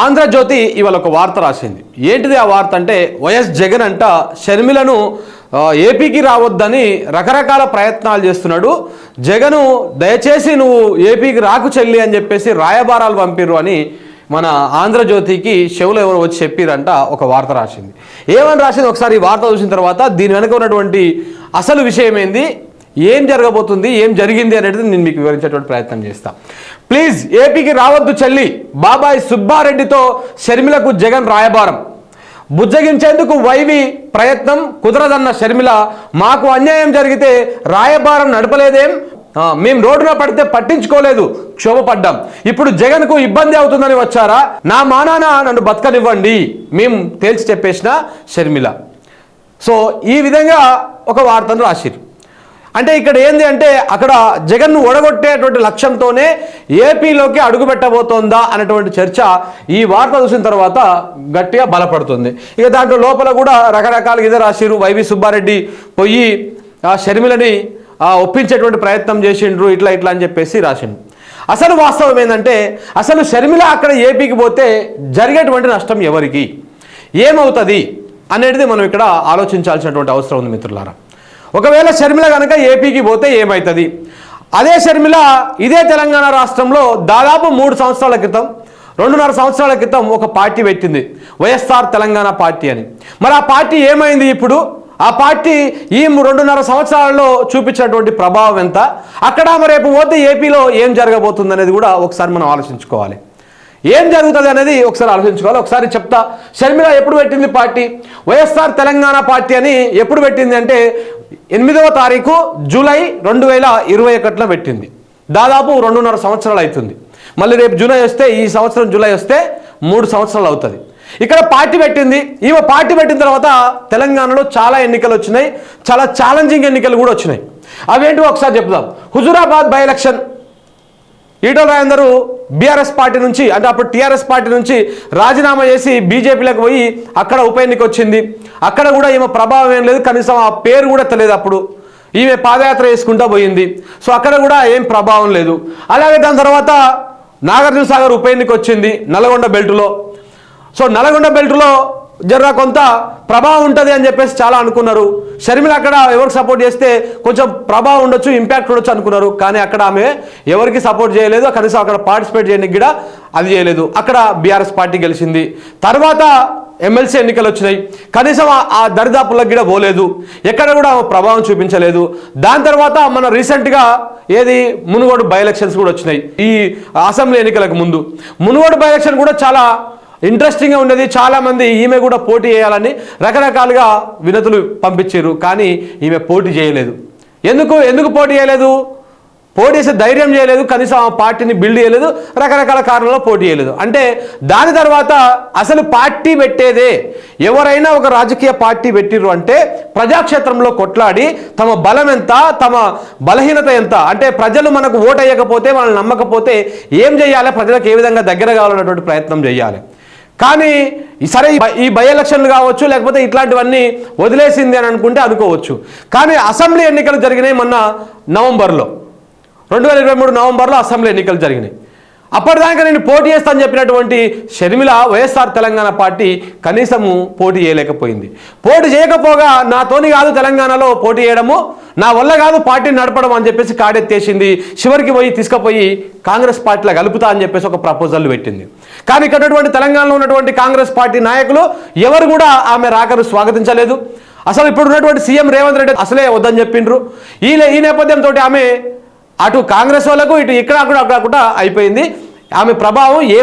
ఆంధ్రజ్యోతి ఇవాళ ఒక వార్త రాసింది. ఏంటిది ఆ వార్త అంటే వైఎస్ జగన్ అంట షర్మిలను ఏపీకి రావద్దని రకరకాల ప్రయత్నాలు చేస్తున్నాడు. జగను దయచేసి నువ్వు ఏపీకి రాకు చెల్లి అని చెప్పేసి రాయబారాలు పంపిర్రు అని మన ఆంధ్రజ్యోతికి చెవులు ఎవరు వచ్చి చెప్పిరంట ఒక వార్త రాసింది. ఏమని రాసింది? ఒకసారి ఈ వార్త చూసిన తర్వాత దీని వెనుక ఉన్నటువంటి అసలు విషయం ఏంది? ఏం జరగబోతుంది ఏం జరిగింది అనేది నేను మీకు వివరించేటువంటి ప్రయత్నం చేస్తా. ప్లీజ్ ఏపీకి రావద్దు చెల్లి. బాబాయ్ సుబ్బారెడ్డితో షర్మిలకు జగన్ రాయబారం. బుజ్జగించేందుకు వైవి ప్రయత్నం కుదరదన్న షర్మిల. మాకు అన్యాయం జరిగితే రాయబారం నడపలేదేం? మేము రోడ్డున పడితే పట్టించుకోలేదు. క్షోభపడ్డాం. ఇప్పుడు జగన్కు ఇబ్బంది అవుతుందని వచ్చారా? నా మానాన నన్ను బతకనివ్వండి. మేము తేల్చి చెప్పేసిన షర్మిల. సో ఈ విధంగా ఒక వార్తను రాసిరు అంటే ఇక్కడ ఏంది అంటే అక్కడ జగన్ను ఒడగొట్టేటువంటి లక్ష్యంతోనే ఏపీలోకి అడుగు పెట్టబోతోందా అనేటువంటి చర్చ ఈ వార్త చూసిన తర్వాత గట్టిగా బలపడుతుంది. ఇక దాంట్లో లోపల కూడా రకరకాలుగా ఇదే రాసిరు వైవి సుబ్బారెడ్డి పోయి ఆ షర్మిలని ఒప్పించేటువంటి ప్రయత్నం చేసిండ్రు. ఇట్లా ఇట్లా అని చెప్పేసి రాసిండు అసలు వాస్తవం ఏంటంటే అసలు షర్మిల అక్కడ ఏపీకి పోతే జరిగేటువంటి నష్టం ఎవరికి? ఏమవుతుంది? అనేది మనం ఇక్కడ ఆలోచించాల్సినటువంటి అవసరం ఉంది మిత్రులారా. ఒకవేళ షర్మిల కనుక ఏపీకి పోతే ఏమవుతుంది అదే షర్మిల ఇదే తెలంగాణ రాష్ట్రంలో దాదాపు మూడు సంవత్సరాల క్రితం రెండున్నర సంవత్సరాల క్రితం ఒక పార్టీ పెట్టింది. వైఎస్ఆర్ తెలంగాణ పార్టీ అని. మరి ఆ పార్టీ ఏమైంది ఇప్పుడు? ఆ పార్టీ ఈ రెండున్నర సంవత్సరాలలో చూపించినటువంటి ప్రభావం ఎంత? అక్కడ మరి రేపు పోతే ఏపీలో ఏం జరగబోతుంది అనేది కూడా ఒకసారి మనం ఆలోచించుకోవాలి. ఏం జరుగుతుంది అనేది ఒకసారి ఆలోచించుకోవాలి. ఒకసారి చెప్తా. షర్మిల ఎప్పుడు పెట్టింది పార్టీ? వైఎస్ఆర్ తెలంగాణ పార్టీ అని ఎప్పుడు పెట్టింది అంటే ఎనిమిదవ తారీఖు జూలై రెండు వేల ఇరవై ఒకటిలో పెట్టింది. దాదాపు రెండున్నర సంవత్సరాలు అవుతుంది. మళ్ళీ రేపు జూలై వస్తే ఈ సంవత్సరం జూలై వస్తే మూడు సంవత్సరాలు అవుతుంది. ఇక్కడ పార్టీ పెట్టింది. ఈమె పార్టీ పెట్టిన తర్వాత తెలంగాణలో చాలా ఎన్నికలు వచ్చినాయి. చాలా ఛాలెంజింగ్ ఎన్నికలు కూడా వచ్చినాయి. అవేంటివో ఒకసారి చెప్దాం. Huzurabad by election Etela Rajender BRS party నుంచి అంటే అప్పుడు టీఆర్ఎస్ పార్టీ నుంచి రాజీనామా చేసి బీజేపీలోకి పోయి అక్కడ ఉప ఎన్నిక వచ్చింది. అక్కడ కూడా ఈమె ప్రభావం ఏం లేదు కనీసం ఆ పేరు కూడా తెలియదు అప్పుడు. ఈమె పాదయాత్ర చేసుకుంటూ పోయింది. సో అక్కడ కూడా ఏం ప్రభావం లేదు. అలాగే దాని తర్వాత నాగార్జున సాగర్ ఉప ఎన్నిక వచ్చింది నల్గొండ బెల్టులో. సో నల్గొండ బెల్ట్లో జర కొంత ప్రభావం ఉంటుంది అని చెప్పేసి చాలా అనుకున్నారు. షర్మిల అక్కడ ఎవరికి సపోర్ట్ చేస్తే కొంచెం ప్రభావం ఉండొచ్చు ఇంపాక్ట్ ఉండొచ్చు అనుకున్నారు. కానీ అక్కడ ఆమె ఎవరికి సపోర్ట్ చేయలేదు. కనీసం అక్కడ పార్టిసిపేట్ చేయడానికి కూడా అది చేయలేదు. అక్కడ బీఆర్ఎస్ పార్టీ గెలిచింది. తర్వాత ఎమ్మెల్సీ ఎన్నికలు వచ్చినాయి. కనీసం ఆ- దరిదాపులకు కూడా పోలేదు. ఎక్కడ కూడా ప్రభావం చూపించలేదు. దాని తర్వాత మన రీసెంట్గా ఏది? మునుగోడు బై ఎలక్షన్స్ కూడా వచ్చినాయి. ఈ అసెంబ్లీ ఎన్నికలకు ముందు. మునుగోడు బై ఎలక్షన్ కూడా చాలా ఇంట్రెస్టింగ్గా ఉన్నది చాలామంది ఈమె కూడా పోటీ చేయాలని రకరకాలుగా వినతులు పంపించారు. కానీ ఈమె పోటీ చేయలేదు. ఎందుకు? ఎందుకు పోటీ చేయలేదు? పోటీ చేసే ధైర్యం చేయలేదు. కనీసం ఆ పార్టీని బిల్డ్ చేయలేదు. రకరకాల కారణాల్లో పోటీ చేయలేదు. అంటే దాని తర్వాత అసలు పార్టీ పెట్టేదే. ఎవరైనా ఒక రాజకీయ పార్టీ పెట్టిర్రు అంటే ప్రజాక్షేత్రంలో కొట్లాడి తమ బలం ఎంత తమ బలహీనత ఎంత? అంటే ప్రజలు మనకు ఓటు వేయకపోతే వాళ్ళని నమ్మకపోతే ఏం చేయాలి? ప్రజలకు ఏ విధంగా దగ్గర కావాలన్నటువంటి ప్రయత్నం చేయాలి. కానీ ఈ సరే ఈ ఈ బై ఎలక్షన్లు కావచ్చు లేకపోతే ఇట్లాంటివన్నీ వదిలేసింది అని అనుకుంటే అనుకోవచ్చు. కానీ అసెంబ్లీ ఎన్నికలు జరిగినాయి మొన్న నవంబర్లో. రెండు వేల ఇరవై మూడు నవంబర్లో అసెంబ్లీ ఎన్నికలు జరిగినాయి. అప్పటిదాకా నేను పోటీ చేస్తానని చెప్పినటువంటి షర్మిల వైఎస్ఆర్ తెలంగాణ పార్టీ కనీసము పోటీ చేయలేకపోయింది. పోటీ చేయకపోగా నాతోని కాదు తెలంగాణలో పోటీ చేయడము నా వల్ల కాదు పార్టీని నడపడం అని చెప్పేసి కాడెత్తేసింది. చివరికి పోయి తీసుకుపోయి కాంగ్రెస్ పార్టీలో కలుపుతా అని చెప్పేసి ఒక ప్రపోజల్ పెట్టింది. కానీ ఇక్కడ తెలంగాణలో ఉన్నటువంటి కాంగ్రెస్ పార్టీ నాయకులు ఎవరు కూడా ఆమె రాకను స్వాగతించలేదు. అసలు ఇప్పుడు ఉన్నటువంటి సీఎం రేవంత్ రెడ్డి అసలే వద్దని చెప్పిండ్రు. ఈ ఈ నేపథ్యంతో ఆమె అటు కాంగ్రెస్ వాళ్ళకు ఇటు ఇక్కడ అక్కడ అక్కడ కూడా అయిపోయింది. ఆమె ప్రభావం ఏ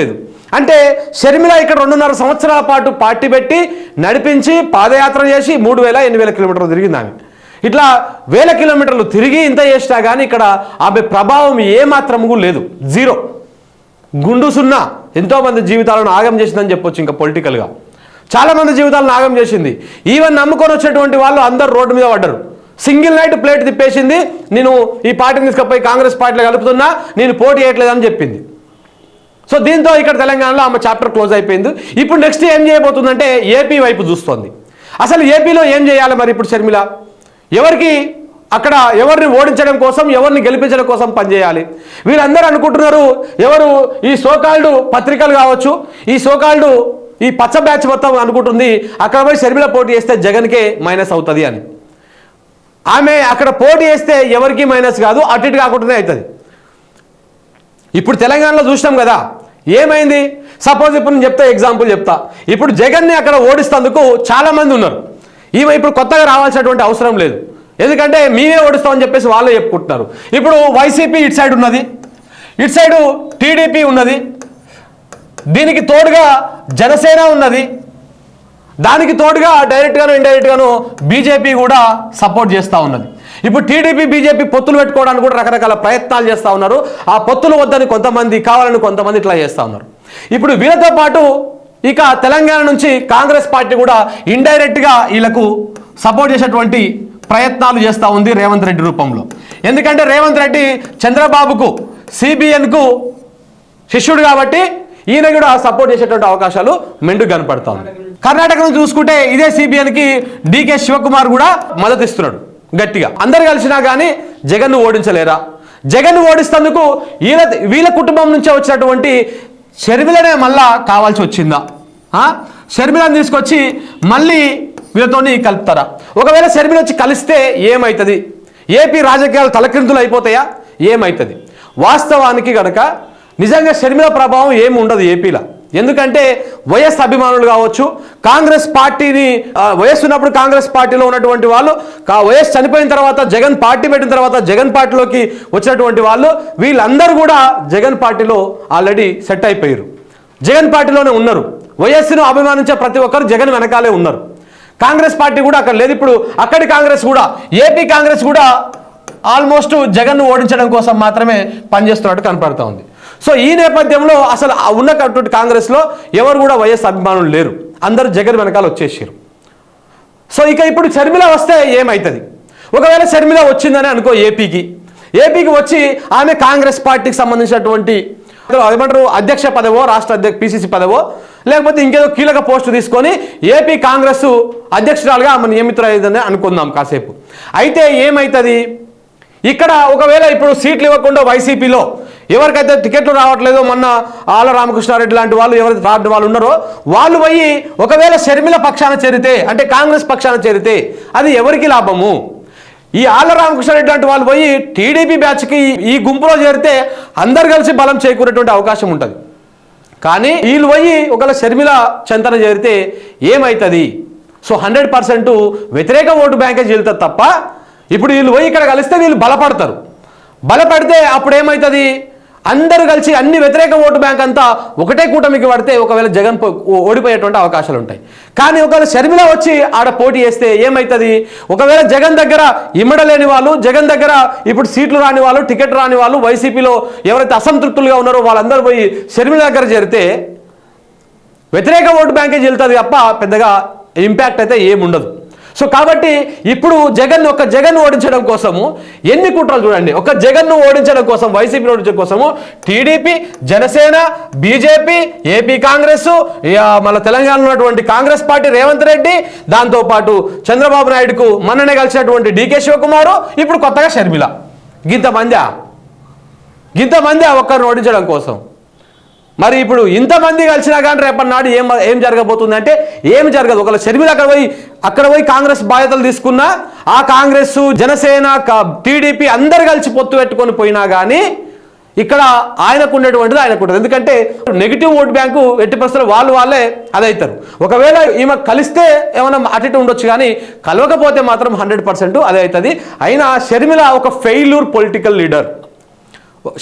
లేదు. అంటే షర్మిల ఇక్కడ రెండున్నర సంవత్సరాల పాటు పార్టీ పెట్టి నడిపించి పాదయాత్ర చేసి మూడు వేల ఎనిమిది వేల కిలోమీటర్లు తిరిగింది ఆమె. ఇట్లా వేల కిలోమీటర్లు తిరిగి ఇంత చేసినా కానీ ఇక్కడ ఆమె ప్రభావం ఏ కూడా లేదు. జీరో. గుండు సున్నా. ఎంతోమంది జీవితాలను ఆగం చేసిందని చెప్పొచ్చు ఇంకా పొలిటికల్గా. చాలామంది జీవితాలను ఆగం చేసింది. ఈవెన్ నమ్ముకొని వచ్చినటువంటి వాళ్ళు అందరు రోడ్డు మీద పడ్డరు. సింగిల్ నైట్ ప్లేట్ తిప్పేసింది. నేను ఈ పార్టీని తీసుకపోయి కాంగ్రెస్ పార్టీలో కలుపుతున్నా నేను పోటీ చేయట్లేదని చెప్పింది. సో దీంతో ఇక్కడ తెలంగాణలో ఆమె చాప్టర్ క్లోజ్ అయిపోయింది. ఇప్పుడు నెక్స్ట్ ఏం చేయబోతుందంటే ఏపీ వైపు చూస్తోంది. అసలు ఏపీలో ఏం చేయాలి మరి ఇప్పుడు షర్మిల? ఎవరికి అక్కడ ఎవరిని ఓడించడం కోసం ఎవరిని గెలిపించడం కోసం పనిచేయాలి. వీళ్ళందరూ అనుకుంటున్నారు ఎవరు ఈ సోకాల్డ్ పత్రికలు కావచ్చు ఈ సోకాల్డ్ ఈ పచ్చ బ్యాచ్ మొత్తం అనుకుంటుంది అక్కడ పోయి షర్మిల పోటీ చేస్తే జగన్కే మైనస్ అవుతుంది అని. ఆమె అక్కడ పోటీ చేస్తే ఎవరికి మైనస్ కాదు అటు ఇటు కాకుండానే అవుతుంది. ఇప్పుడు తెలంగాణలో చూసినాం కదా ఏమైంది? సపోజ్ ఇప్పుడు నేను చెప్తా ఎగ్జాంపుల్ చెప్తా. ఇప్పుడు జగన్ని అక్కడ ఓడిస్తందుకు చాలామంది ఉన్నారు. ఈమె ఇప్పుడు కొత్తగా రావాల్సినటువంటి అవసరం లేదు. ఎందుకంటే మేమే ఓడిస్తామని చెప్పేసి వాళ్ళే చెప్పుకుంటున్నారు. ఇప్పుడు వైసీపీ ఇటు సైడ్ ఉన్నది. ఇటు సైడు టీడీపీ ఉన్నది. దీనికి తోడుగా జనసేన ఉన్నది. దానికి తోడుగా డైరెక్ట్గాను ఇండైరెక్ట్గాను బీజేపీ కూడా సపోర్ట్ చేస్తూ ఉన్నది. ఇప్పుడు టీడీపీ బీజేపీ పొత్తులు పెట్టుకోవడానికి కూడా రకరకాల ప్రయత్నాలు చేస్తూ ఉన్నారు. ఆ పొత్తులు వద్దని కొంతమంది కావాలని కొంతమంది ఇట్లా చేస్తూ ఉన్నారు. ఇప్పుడు వీళ్ళతో పాటు ఇక తెలంగాణ నుంచి కాంగ్రెస్ పార్టీ కూడా ఇండైరెక్ట్గా వీళ్ళకు సపోర్ట్ చేసేటువంటి ప్రయత్నాలు చేస్తూ ఉంది రేవంత్ రెడ్డి రూపంలో. ఎందుకంటే రేవంత్ రెడ్డి చంద్రబాబుకు సిబిఎన్కు శిష్యుడు కాబట్టి ఈయన కూడా సపోర్ట్ చేసేటువంటి అవకాశాలు మెండు కనపడతా ఉంది. కర్ణాటకను చూసుకుంటే ఇదే సిబిఎన్కి డికే శివకుమార్ కూడా మద్దతు ఇస్తున్నాడు గట్టిగా. అందరు కలిసినా కానీ జగన్ను ఓడించలేరా? జగన్ ఓడిస్తేందుకు వీళ్ళ వీళ్ళ కుటుంబం నుంచే వచ్చినటువంటి షర్మిలనే మళ్ళా కావాల్సి వచ్చిందా? షర్మిలను తీసుకొచ్చి మళ్ళీ వీళ్ళతోని కలుపుతారా? ఒకవేళ షర్మిల వచ్చి కలిస్తే ఏమవుతుంది ఏపీ రాజకీయాలు తలక్రిందులు అయిపోతాయా? ఏమవుతుంది వాస్తవానికి గనక నిజంగా షర్మిల ప్రభావం ఏమి ఉండదు ఏపీలో. ఎందుకంటే వైఎస్ అభిమానులు కావచ్చు కాంగ్రెస్ పార్టీని ఆ, వైఎస్ ఉన్నప్పుడు కాంగ్రెస్ పార్టీలో ఉన్నటువంటి వాళ్ళు కా- వైఎస్ చనిపోయిన తర్వాత జగన్ పార్టీ పెట్టిన తర్వాత జగన్ పార్టీలోకి వచ్చినటువంటి వాళ్ళు వీళ్ళందరూ కూడా జగన్ పార్టీలో ఆల్రెడీ సెట్ అయిపోయారు. జగన్ పార్టీలోనే ఉన్నారు. వైఎస్ను అభిమానించే ప్రతి ఒక్కరు జగన్ వెనకాలే ఉన్నారు. కాంగ్రెస్ పార్టీ కూడా అక్కడ లేదు. ఇప్పుడు అక్కడి కాంగ్రెస్ కూడా ఏపీ కాంగ్రెస్ కూడా ఆల్మోస్ట్ జగన్ను ఓడించడం కోసం మాత్రమే పనిచేస్తున్నట్టు కనపడుతూ ఉంది. సో ఈ నేపథ్యంలో అసలు ఉన్నటువంటి కాంగ్రెస్లో ఎవరు కూడా వైఎస్ అభిమానులు లేరు. అందరూ జగన్ వెనకాల వచ్చేసారు. సో ఇక ఇప్పుడు షర్మిల వస్తే ఏమవుతుంది ఒకవేళ షర్మిల వచ్చిందని అనుకో ఏపీకి. ఏపీకి వచ్చి ఆమె కాంగ్రెస్ పార్టీకి సంబంధించినటువంటి ఏమంటారు అధ్యక్ష పదవో రాష్ట్ర అధ్యక్ష పిసిసి పదవో లేకపోతే ఇంకేదో కీలక పోస్టు తీసుకొని ఏపీ కాంగ్రెస్ అధ్యక్షురాలుగా ఆమె నియమితులైందని అనుకుందాం కాసేపు. అయితే ఏమవుతుంది ఇక్కడ ఒకవేళ ఇప్పుడు సీట్లు ఇవ్వకుండా వైసీపీలో ఎవరికైతే టికెట్లు రావట్లేదో మొన్న ఆల రామకృష్ణారెడ్డి లాంటి వాళ్ళు ఎవరైతే రాని వాళ్ళు ఉన్నారో వాళ్ళు పోయి ఒకవేళ షర్మిల పక్షాన చేరితే అంటే కాంగ్రెస్ పక్షాన చేరితే అది ఎవరికి లాభము? ఈ ఆళ్ళ రామకృష్ణారెడ్డి లాంటి వాళ్ళు పోయి టీడీపీ బ్యాచ్కి ఈ గుంపులో చేరితే అందరు కలిసి బలం చేకూరేటువంటి అవకాశం ఉంటుంది. కానీ వీళ్ళు పోయి ఒకవేళ షర్మిల చెంతన చేరితే ఏమవుతుంది సో హండ్రెడ్ పర్సెంట్ వ్యతిరేక ఓటు బ్యాంకే చెల్లుతుంది తప్ప ఇప్పుడు వీళ్ళు పోయి ఇక్కడ కలిస్తే వీళ్ళు బలపడతారు. బలపడితే అప్పుడు ఏమవుతుంది అందరూ కలిసి అన్ని వ్యతిరేక ఓటు బ్యాంక్ అంతా ఒకటే కూటమికి పడితే ఒకవేళ జగన్ ఓడిపోయేటువంటి అవకాశాలు ఉంటాయి. కానీ ఒకవేళ షర్మిల వచ్చి ఆడ పోటీ చేస్తే ఏమవుతుంది ఒకవేళ జగన్ దగ్గర ఇమ్మడలేని వాళ్ళు జగన్ దగ్గర ఇప్పుడు సీట్లు రాని వాళ్ళు టికెట్ రాని వాళ్ళు వైసీపీలో ఎవరైతే అసంతృప్తులుగా ఉన్నారో వాళ్ళందరూ పోయి షర్మిల దగ్గర చేరితే వ్యతిరేక ఓటు బ్యాంకే వెళ్తుంది తప్ప పెద్దగా ఇంపాక్ట్ అయితే ఏముండదు. సో కాబట్టి ఇప్పుడు జగన్ ఒక జగన్ ఓడించడం కోసము ఎన్ని కుట్రలు చూడండి. ఒక జగన్ను ఓడించడం కోసం వైసీపీ ఓడించడం కోసము TDP Janasena BJP AP Congress మన తెలంగాణలో ఉన్నటువంటి కాంగ్రెస్ పార్టీ రేవంత్ రెడ్డి దాంతోపాటు చంద్రబాబు నాయుడుకు మొన్ననే కలిసినటువంటి డీకే శివకుమారు ఇప్పుడు కొత్తగా షర్మిల. గింతమంది గింతమంది ఒక్కరిని ఓడించడం కోసం. మరి ఇప్పుడు ఇంతమంది కలిసినా కానీ రేపటి నాడు ఏం ఏం జరగబోతుంది అంటే ఏం జరగదు. ఒకవేళ షర్మిల అక్కడ పోయి అక్కడ పోయి కాంగ్రెస్ బాధ్యతలు తీసుకున్నా ఆ కాంగ్రెస్ జనసేన టీడీపీ అందరు కలిసి పొత్తు పెట్టుకొని పోయినా కానీ ఇక్కడ ఆయనకు ఉండేటువంటిది ఆయనకు ఉంటుంది ఎందుకంటే నెగిటివ్ ఓట్ బ్యాంకు ఎట్టి పరిస్థితులు వాళ్ళు వాళ్ళే అదవుతారు ఒకవేళ ఈమె కలిస్తే ఏమైనా అటు ఇటు ఉండొచ్చు కానీ కలవకపోతే మాత్రం హండ్రెడ్ పర్సెంట్ అదే అవుతుంది అయినా షర్మిల ఒక failure political leader.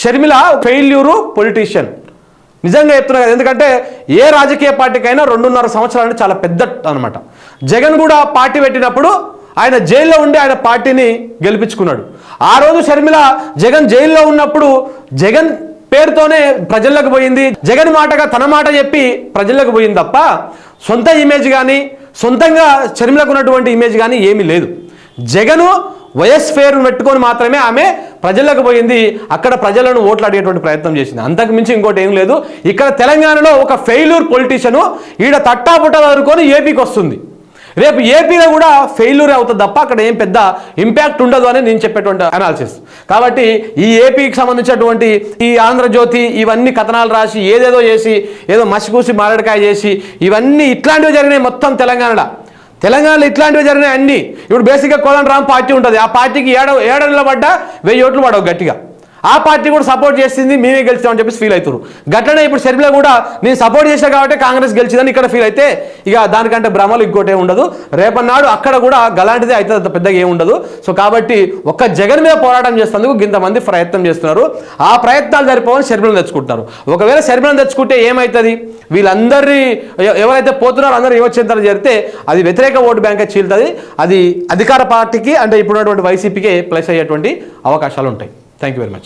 Sharmila failure politician. నిజంగా చెప్తున్నా కదా ఎందుకంటే ఏ రాజకీయ పార్టీకైనా రెండున్నర సంవత్సరాలు చాలా పెద్ద అనమాట జగన్ కూడా పార్టీ పెట్టినప్పుడు ఆయన జైల్లో ఉండి ఆయన పార్టీని గెలిపించుకున్నాడు. ఆ రోజు షర్మిల జగన్ జైల్లో ఉన్నప్పుడు జగన్ పేరుతోనే ప్రజల్లోకి పోయింది. జగన్ మాటగా తన మాట చెప్పి ప్రజల్లోకి పోయింది తప్ప సొంత ఇమేజ్ కానీ సొంతంగా షర్మిలకు ఉన్నటువంటి ఇమేజ్ కానీ ఏమీ లేదు. జగను వయస్ ఫేర్ పెట్టుకొని మాత్రమే ఆమె ప్రజలకు పోయింది. అక్కడ ప్రజలను ఓట్లు అడిగేటువంటి ప్రయత్నం చేసింది. అంతకు మించి ఇంకోటి ఏం లేదు. ఇక్కడ తెలంగాణలో ఒక ఫెయిల్యూర్ పొలిటీషియను ఈడ తట్టాపుట్ట వదులుకొని ఏపీకి వస్తుంది. రేపు ఏపీలో కూడా ఫెయిల్యూర్ అవుతుంది తప్ప అక్కడ ఏం పెద్ద ఇంపాక్ట్ ఉండదు అని నేను చెప్పేటువంటి అనాలిసిస్ కాబట్టి ఈ ఏపీకి సంబంధించినటువంటి ఈ ఆంధ్రజ్యోతి ఇవన్నీ కథనాలు రాసి ఏదేదో చేసి ఏదో మసికూసి మారడికాయ చేసి ఇవన్నీ ఇట్లాంటివి జరిగినాయి మొత్తం తెలంగాణలో. తెలంగాణలో ఇట్లాంటివి జరిగినాయి అన్ని. ఇప్పుడు బేసిక్గా కోదండ రామ్ పార్టీ ఉంటుంది. ఆ పార్టీకి ఏడ ఏడ నిలబడ్డా? వెయ్యి ఓట్లు పడవు గట్టిగా. ఆ పార్టీ కూడా సపోర్ట్ చేసింది మేమే గెలిచామని చెప్పేసి ఫీల్ అవుతారు గట్లనే ఇప్పుడు షర్మిల కూడా నేను సపోర్ట్ చేశా కాబట్టి కాంగ్రెస్ గెలిచిందని ఇక్కడ ఫీల్ అయితే ఇక దానికంటే భ్రమలు ఇంకోటే ఉండదు. రేపన్నాడు అక్కడ కూడా గలాంటిదే అయితే అంత పెద్దగా ఏమి ఉండదు. సో కాబట్టి ఒక్క జగన్ మీద పోరాటం చేసేందుకు ఇంతమంది ప్రయత్నం చేస్తున్నారు. ఆ ప్రయత్నాలు సరిపోవని షర్మిలను తెచ్చుకుంటారు ఒకవేళ షర్మిలను తెచ్చుకుంటే ఏమవుతుంది వీళ్ళందరి ఎవరైతే పోతున్నారో అందరూ యువచింతలు జరిగితే అది వ్యతిరేక ఓటు బ్యాంకే చీలుతుంది. అది అధికార పార్టీకి అంటే ఇప్పుడున్నటువంటి వైసీపీకే ప్లస్ అయ్యేటువంటి అవకాశాలు ఉంటాయి. Thank you very much